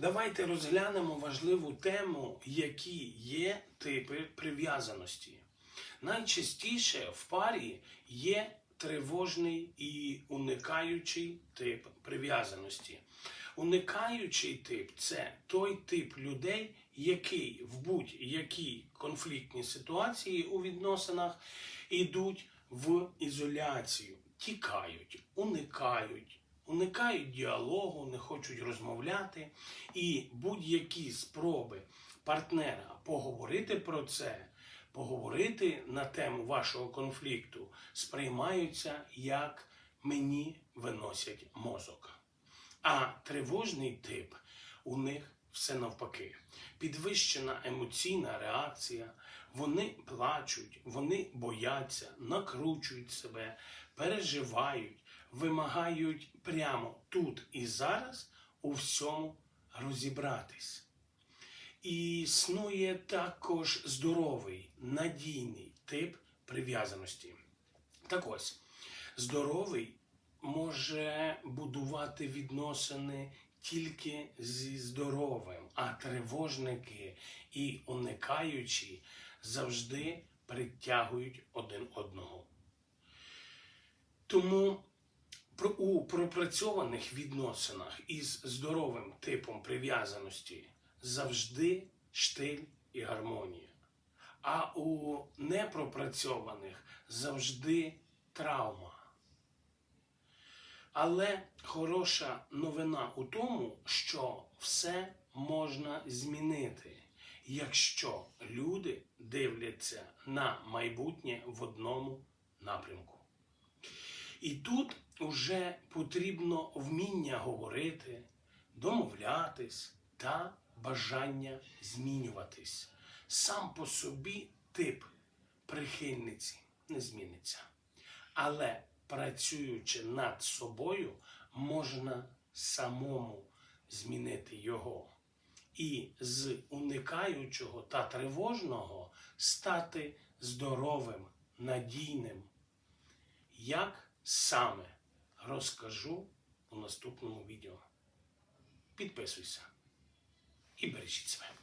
Давайте розглянемо важливу тему, які є типи прив'язаності. Найчастіше в парі є тривожний і уникаючий тип прив'язаності. Уникаючий тип це той тип людей, який в будь-якій конфліктній ситуації у відносинах ідуть в ізоляцію, тікають, уникають, уникають діалогу, не хочуть розмовляти, і будь-які спроби партнера поговорити про це, поговорити на тему вашого конфлікту, сприймаються як мені виносять мозок. А тривожний тип у них все навпаки. Підвищена емоційна реакція, вони плачуть, вони бояться, накручують себе, переживають, вимагають прямо тут і зараз у всьому розібратись. І існує також здоровий, надійний тип прив'язаності. Так ось, здоровий може будувати відносини тільки зі здоровим, а тривожники і уникаючі завжди притягують один одного. Тому у пропрацьованих відносинах із здоровим типом прив'язаності завжди штиль і гармонія. А у непропрацьованих завжди травма. Але хороша новина у тому, що все можна змінити, якщо люди дивляться на майбутнє в одному напрямку. І тут уже потрібно вміння говорити, домовлятись та бажання змінюватись. Сам по собі тип прихильниці не зміниться. Але працюючи над собою, можна самому змінити його. І з уникаючого та тривожного стати здоровим, надійним. Як саме розкажу у наступному відео. Підписуйся і бережіть себе.